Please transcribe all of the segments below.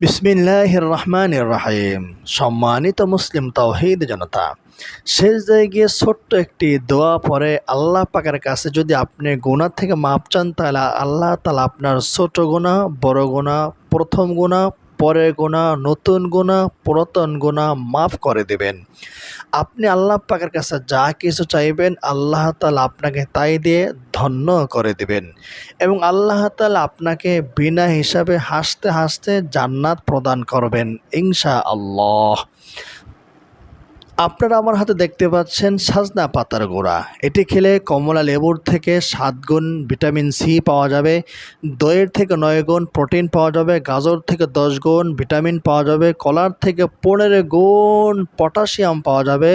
বিসমিল্লাহ রহমানের রাহিম সম্মানিত মুসলিম তাওহিদ জনতা শেষ জায়গায় ছোট্ট একটি দোয়া পরে আল্লাহ পাকের কাছে যদি আপনি গোনা থেকে মাপ চান, তাহলে আল্লাহ তালা আপনার ছোট গোনা বড় গোনা প্রথম গোনা পরে গোনা নতুন গোনা পুরাতন গোনা মাফ করে দেবেন। আপনি আল্লাহ পাকের কাছে যা কিছু চাইবেন, আল্লাহ তালা আপনাকে তাই দিয়ে ধন্য করে দিবেন। এবং আল্লাহ তালা আপনাকে বিনা হিসাবে হাসতে হাসতে জান্নাত প্রদান করবেন ইনশা আল্লাহ আপনারা আমার হাতে দেখতে পাচ্ছেন সাজনা পাতার গোড়া। এটি খেলে কমলা লেবুর থেকে সাত গুণ ভিটামিন সি পাওয়া যাবে, দইয়ের থেকে নয় গুণ প্রোটিন পাওয়া যাবে, গাজর থেকে দশ গুণ ভিটামিন পাওয়া যাবে, কলার থেকে পনেরো গুণ পটাশিয়াম পাওয়া যাবে,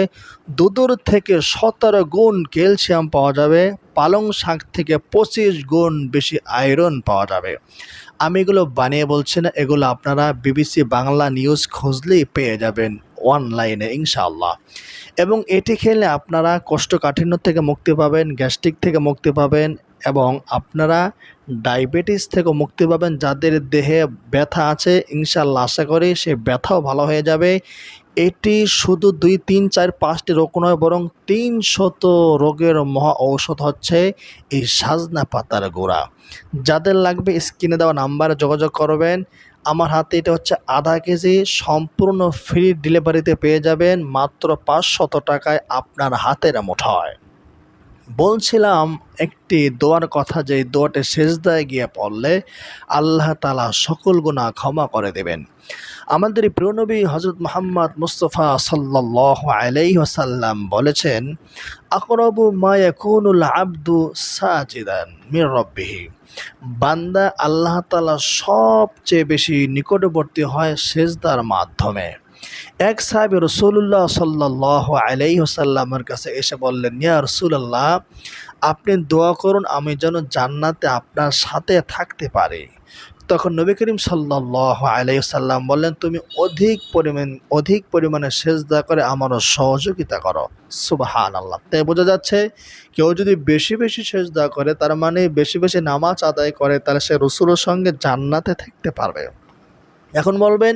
দুধুর থেকে সতেরো গুণ ক্যালসিয়াম পাওয়া যাবে, পালং শাক থেকে পঁচিশ গুণ বেশি আয়রন পাওয়া যাবে। আমি এগুলো বানিয়ে বলছি না, এগুলো আপনারা বিবিসি বাংলা নিউজ খুঁজলেই পেয়ে যাবেন। অনলাইনে ইনশাআল্লাহ। এবং এটি খেলে আপনারা কোষ্ঠকাঠিন্য থেকে মুক্তি পাবেন, গ্যাস্ট্রিক থেকে মুক্তি পাবেন এবং আপনারা ডায়াবেটিস থেকে মুক্তি পাবেন। যাদের দেহে ব্যথা আছে ইনশাল্লাহ আশা করি সে ব্যথাও ভালো হয়ে যাবে। এটি শুধু দুই, তিন, চার, পাঁচটি রোগ নয়, বরং তিন শত রোগের মহা ঔষধ হচ্ছে এই সাজনা পাতার গোড়া। যাদের লাগবে স্ক্রিনে দেওয়া নাম্বারে যোগাযোগ করবেন। আমার হাতে এটা হচ্ছে আধা কেজি সম্পূর্ণ ফ্রি ডেলিভারিতে পেয়ে যাবেন, মাত্র পাঁচশত টাকায় আপনার হাতের মুঠোয় বলছিলাম একটি দোয়ার কথা যে দোয়াটে শেষদায় গিয়ে পড়লে আল্লাহ তালা সকল গুণা ক্ষমা করে দেবেন। আমাদের প্রিয়নবী হজরত মোহাম্মদ মুস্তফা সাল্লাহ আলাইসাল্লাম বলেছেন, আকরবু মায়াকুনুল আব্দু সাজিদান মির রব্বিহি। বান্দা আল্লাহ তালা সবচেয়ে বেশি নিকটবর্তী হয় সেজদার মাধ্যমে। এক সাহেব রসুল্লাহ সাল্লাহ আলাই আলাইসাল্লামের কাছে এসে বললেন, ইয়া রসুল্লাহ আপনি দোয়া করুন, আমি যেন জান্নাতে আপনার সাথে থাকতে পারি। তখন নবী করিম সাল্লাহ আলাইসাল্লাম বললেন, তুমি অধিক পরিমাণ, অধিক পরিমাণে সেজদা করে আমারও সহযোগিতা করো। সুবাহান আল্লাহ তাই বোঝা যাচ্ছে, কেউ যদি বেশি বেশি সেজদা করে, তার মানে বেশি বেশি নামাজ আদায় করে, তাহলে সে রসুলের সঙ্গে জান্নাতে থাকতে পারবে। এখন বলবেন,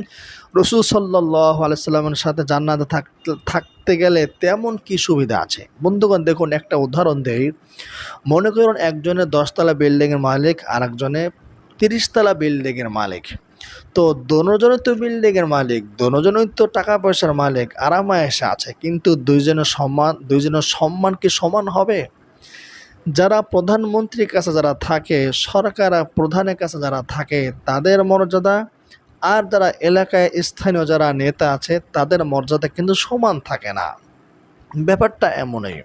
রসুল সাল্লাহ আলাইসাল্লামের সাথে জান্নাতে থাকতে গেলে তেমন কি সুবিধা আছে? বন্ধুগণ, দেখুন একটা উদাহরণ দেই। মনে করুন একজনের দশতলা বিল্ডিংয়ের মালিক আর একজনে তিরিশতলা বিল্ডিংয়ের মালিক। তো দোনোজনই তো বিল্ডিংয়ের মালিক, দোনোজনই তো টাকা পয়সার মালিক আরামায়েসে আছে, কিন্তু দুইজনের সম্মান দুইজনের সম্মান কি সমান হবে? যারা প্রধানমন্ত্রীর কাছে যারা থাকে, সরকার প্রধানের কাছে যারা থাকে, তাদের মর্যাদা আর যারা এলাকায় স্থানীয় যারা নেতা আছে, তাদের মর্যাদা কিন্তু সমান থাকে না। ব্যাপারটা এমনই।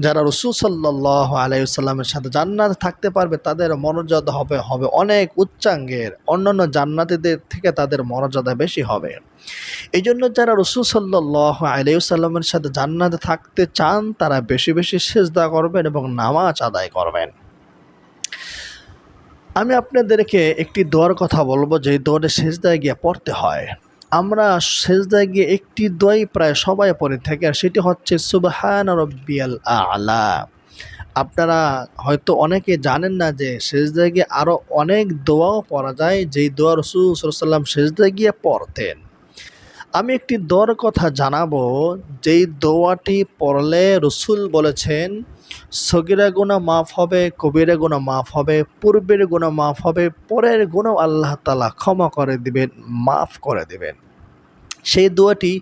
যারা রসুল সাল্লাহ আলাইসাল্লামের সাথে জান্নাত থাকতে পারবে, তাদের মর্যাদা হবে হবে অনেক উচ্চাঙ্গের। অন্যান্য জান্নাতিদের থেকে তাদের মর্যাদা বেশি হবে। এই জন্য যারা রসুল সাল্লাহ আলাইসাল্লামের সাথে জান্নাতে থাকতে চান, তারা বেশি বেশি সেজদা করবেন এবং নামাজ আদায় করবেন। আমি আপনাদেরকে একটি দোয়ার কথা বলব, যে দোয়ারে সেজদায় গিয়ে পড়তে হয়। আমরা সেজদায় গিয়ে একটি দোয়াই প্রায় সবাই পড়ে থাকি, আর সেটি হচ্ছে সুবহান রব্বিয়াল আলা। আপনারা হয়তো অনেকে জানেন না যে সেজদায় গিয়ে আরও অনেক দোয়াও পড়া যায়, যেই দোয়া রসুল সাল্লাম সেজদায় গিয়ে পড়তেন। আমি একটি দোয়ার কথা জানাব, যেই দোয়াটি পড়লে রসুল বলেছেন সগিরা গুণা মাফ হবে কবিরা গুণা মাফ হবে, পূর্বের গুণা মাফ হবে, পরের গুণাও আল্লাহ তালা ক্ষমা করে দিবেন, মাফ করে দিবেন। সেই দোয়াটি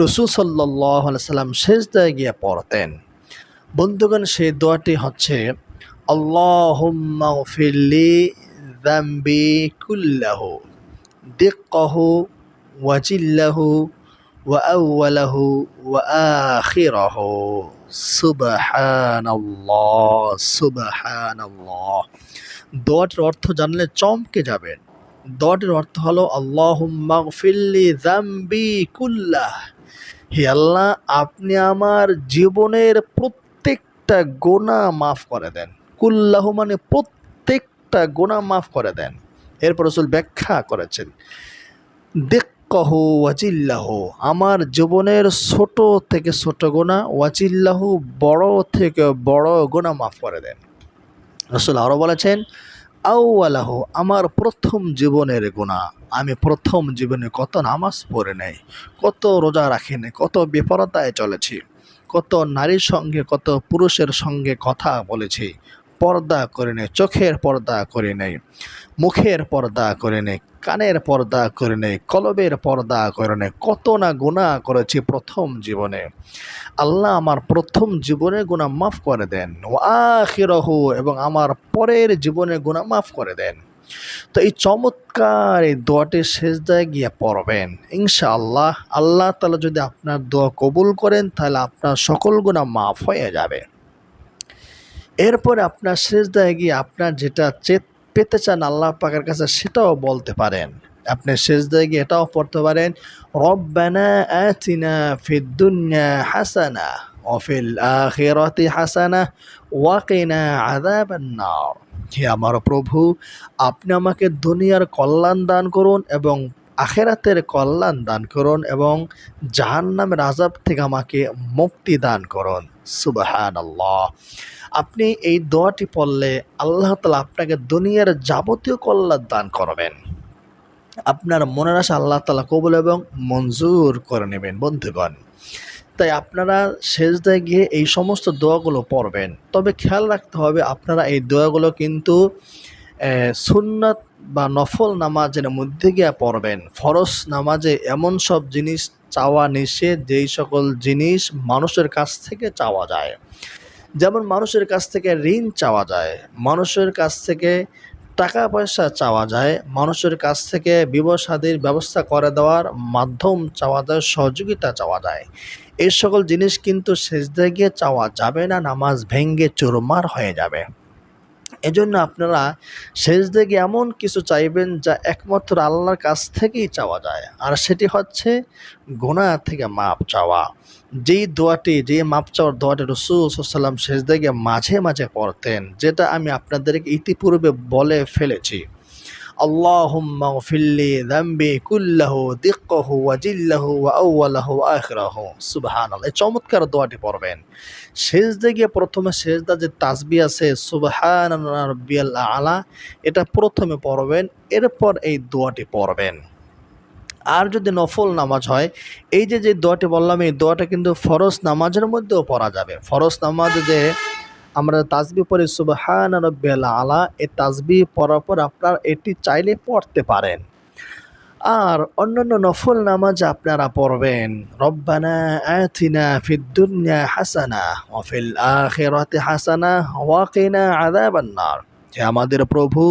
রসুল সাল্লাহ সাল্লাম শেষ দায় গিয়ে পড়তেন। বন্ধুগণ, সেই দোয়াটি হচ্ছে কুল্লাহু, দিক্কাহু ওয়াজিল্লাহু وأوله وآخره سبحان الله سبحان الله দোয়াটির অর্থ জানলে চমকে যাবেন দোয়াটির অর্থ হলো আল্লাহ মাগফিল্লি জাম্বি কুল্লাহ হে আল্লাহ আপনি আমার জীবনের প্রত্যেকটা গোনা মাফ করে দেন কুল্লাহ মানে প্রত্যেকটা গোনা মাফ করে দেন এরপর রসুল ব্যাখ্যা করেছেন দেখ কহ ওয়াজিল্লাহ। আমার জীবনের ছোট থেকে ছোট গোনা ওয়াজিল্লাহ বড় থেকে বড় গোনা মাফ করে দেন। রসুল আরও বলেছেন আউআলাহ আমার প্রথম জীবনের গুণা আমি প্রথম জীবনে কত নামাজ পড়ে নেই, কত রোজা রাখি নাই, কত বিপরতায় চলেছি, কত নারীর সঙ্গে, কত পুরুষের সঙ্গে কথা বলেছি পর্দা করে নেই চোখের পর্দা করে নেই মুখের পর্দা করে নেই কানের পর্দা করে নেই কলবের পর্দা করে নেই কত না গুণা করেছি প্রথম জীবনে। আল্লাহ আমার প্রথম জীবনের গুণা মাফ করে দেন। ও আখিরহু, এবং আমার পরের জীবনের গুণা মাফ করে দেন। তো এই চমৎকার এই দোয়াটি শেষদায় গিয়ে পড়বেন। ইনশাআল্লাহ, আল্লাহ তালা যদি আপনার দোয়া কবুল করেন, তাহলে আপনার সকল গুণা মাফ হয়ে যাবে। এরপরে আপনার শেষদায় গিয়ে আপনার যেটা চেত পেতে চান আল্লাহ পাকের কাছে সেটাও বলতে পারেন। আপনি শেষদায় গিয়ে এটাও পড়তে পারেন, রব্বানা আতিনা হাসানা ওফিল আখিরাতি হাসানা ওয়াকিনা আযাবান নার। হে আমার প্রভু, আপনি আমাকে দুনিয়ার কল্যাণ দান করুন এবং আখেরাতের কল্যাণ দান করুন এবং জাহান্নামের আজাব থেকে আমাকে মুক্তি দান করুন। সুবাহান আল্লাহ আপনি এই দোয়াটি পড়লে আল্লাহ তালা আপনাকে দুনিয়ার যাবতীয় কল্যাণ দান করবেন। আপনার মনের আশা আল্লাহ তালা কবুল এবং মঞ্জুর করে নেবেন, বন্ধুগণ। তাই আপনারা শেষদায় গিয়ে এই সমস্ত দোয়াগুলো পড়বেন। তবে খেয়াল রাখতে হবে, আপনারা এই দোয়াগুলো কিন্তু সুন্নাত বা নফল নামাজের মধ্যে গিয়ে পড়বেন। ফরজ নামাজে এমন সব জিনিস চাওয়া নিষেধ, যেই সকল জিনিস মানুষের কাছ থেকে চাওয়া যায়। যেমন মানুষের কাছ থেকে ঋণ চাওয়া যায়, মানুষের কাছ থেকে টাকা পয়সা চাওয়া যায়, মানুষের কাছ থেকে বিবসাদির ব্যবস্থা করে দেওয়ার মাধ্যম চাওয়া যায়, সহযোগিতা চাওয়া যায়। এই সকল জিনিস কিন্তু শেষ গিয়ে চাওয়া যাবে না, নামাজ ভেঙ্গে চুরমার হয়ে যাবে। এজন্য আপনারা শেষ দিকে এমন কিছু চাইবেন যা একমাত্র আল্লাহর কাছ থেকেই চাওয়া যায়। আর সেটি হচ্ছে গোনা থেকে মাপ চাওয়া। যেই দোয়াটি যে মাপ চাওয়ার দোয়াটি রসুল শেষ দিকে মাঝে মাঝে পড়তেন, যেটা আমি আপনাদেরকে ইতিপূর্বে বলে ফেলেছি। اللهم اغفر لي ذنبي كله دقه وجله وأوله وآخره سبحان الله এই চমৎকার দোয়াটি পড়বেন শেষ দিকে প্রথমে শেষদা যে তাসবি আছে সুবহান রব্বিয়াল আলা এটা প্রথমে পড়বেন এরপর এই দোয়াটি পড়বেন আর যদি নফল নামাজ হয় এই যে যে দোয়াটি বললাম এই দোয়াটা কিন্তু ফরজ নামাজের মধ্যেও পড়া যাবে ফরজ নামাজে যে আমরা তাজবি পরে সুবহান রব্বিয়াল আলা এই তাজবি পড়ার পর আপনার এটি চাইলে পড়তে পারেন। আর অন্যান্য নফল নামাজ আপনারা পড়বেন, রব্বানা আতিনা ফিদ্দুনিয়া হাসানা ওয়া ফিল আখিরাতি হাসানা ওয়া কিনা আযাবান নার হে আমাদের প্রভু,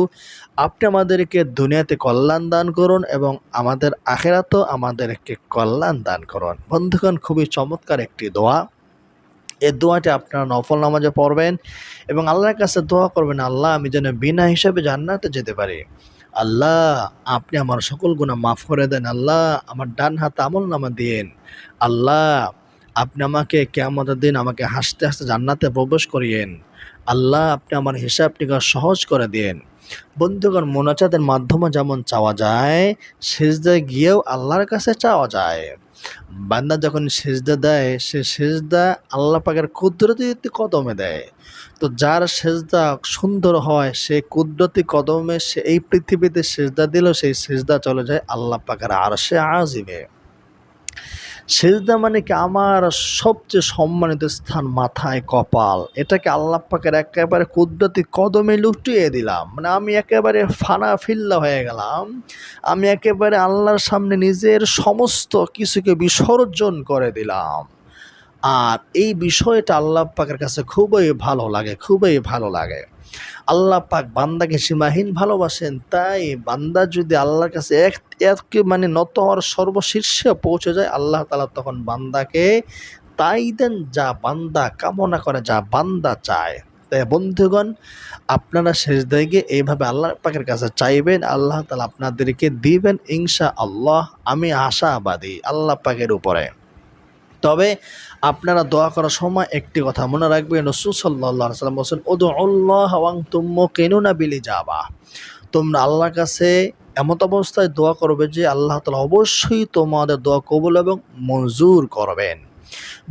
আপনি আমাদেরকে দুনিয়াতে কল্যাণ দান করুন এবং আমাদের আখেরাতেও আমাদেরকে কল্যাণ দান করুন। বন্ধুগণ, খুবই চমৎকার একটি দোয়া। এই দোয়াটি আপনারা নফল নামাজে পড়বেন এবং আল্লাহর কাছে দোয়া করবেন, আল্লাহ, আমি যেন বিনা হিসাবে জান্নাতে যেতে পারি। আল্লাহ, আপনি আমার সকল গুণা মাফ করে দেন। আল্লাহ, আমার ডান হাত আমল নামা দিন আল্লাহ, আপনি আমাকে কেমতের দিন আমাকে হাসতে হাসতে জান্নাতে প্রবেশ করিয়েন। আল্লাহ, আপনি আমার হিসাব টিকা সহজ করে দিন বন্ধুগণ মোনাচাদের মাধ্যমে যেমন চাওয়া যায়, সেজদায় গিয়েও আল্লাহর কাছে চাওয়া যায়। বান্দা যখন সেজদা দেয়, সে সেজদা আল্লাহ পাকের কুদরতি কদমে দেয়। তো যার সেজদা সুন্দর হয়, সে কুদরতি কদমে সে এই পৃথিবীতে সেজদা দিল সেই সেজদা চলে যায় আল্লাহ পাকের আর সে আজিবে সেজদা মানে কি আমার সবচেয়ে সম্মানিত স্থান, মাথায় কপাল। এটাকে আল্লাহ পাকের একেবারে কুদরতি কদমে লুটিয়ে দিলাম। মানে আমি একেবারে ফানা ফিল্লা হয়ে গেলাম। আমি একেবারে আল্লাহর সামনে নিজের সমস্ত কিছুকে বিসর্জন করে দিলাম। আর এই বিষয়টা আল্লাহ পাকের কাছে খুবই ভালো লাগে, খুবই ভালো লাগে। আল্লাহ পাক বান্দাকে সীমাহীন ভালোবাসেন, তাই বান্দা যদি আল্লাহর কাছে এক এক মানে নত হওয়ার সর্বশীর্ষে পৌঁছে যায়, আল্লাহ তালা তখন বান্দাকে তাই দেন যা বান্দা কামনা করে, যা বান্দা চায়। তাই বন্ধুগণ, আপনারা শেষ দিকে এইভাবে আল্লাহ পাকের কাছে চাইবেন, আল্লাহ তালা আপনাদেরকে দিবেন ইনশা আল্লাহ আমি আশাবাদী আল্লাহ পাকের উপরে। তবে আপনারা দোয়া করার সময় একটি কথা মনে রাখবেন, রসুল সাল্লাহ সাল্লাম বলছেন ও আল্লাহ হওয়াং তুম্ম কেনুনা বিলি যাবা তোমরা আল্লাহর কাছে এমত অবস্থায় দোয়া করবে যে আল্লাহ তালা অবশ্যই তোমাদের দোয়া কবুল এবং মঞ্জুর করবেন।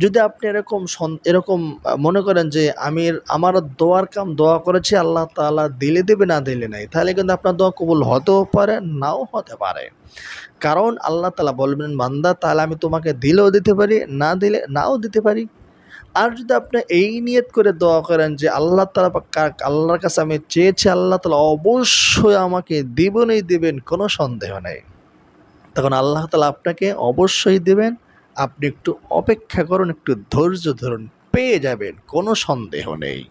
যদি আপনি এরকম এরকম মনে করেন যে আমি আমার দোয়ার কাম দোয়া করেছি, আল্লাহ তালা দিলে দেবে, না দিলে নাই, তাহলে কিন্তু আপনার দোয়া কবুল হতেও পারে, নাও হতে পারে। কারণ আল্লাহ তালা বলবেন, বান্দা, তাহলে আমি তোমাকে দিলেও দিতে পারি, না দিলে, নাও দিতে পারি। আর যদি আপনি এই নিয়ত করে দোয়া করেন যে আল্লাহ তালা আল্লাহর কাছে আমি চেয়েছি, আল্লাহ তালা অবশ্যই আমাকে দিবেনই দিবেন, কোনো সন্দেহ নেই। তখন আল্লাহ তালা আপনাকে অবশ্যই দেবেন আপনি একটু অপেক্ষা করুন একটু ধৈর্য ধরুন পেয়ে যাবেন কোনো সন্দেহ নেই।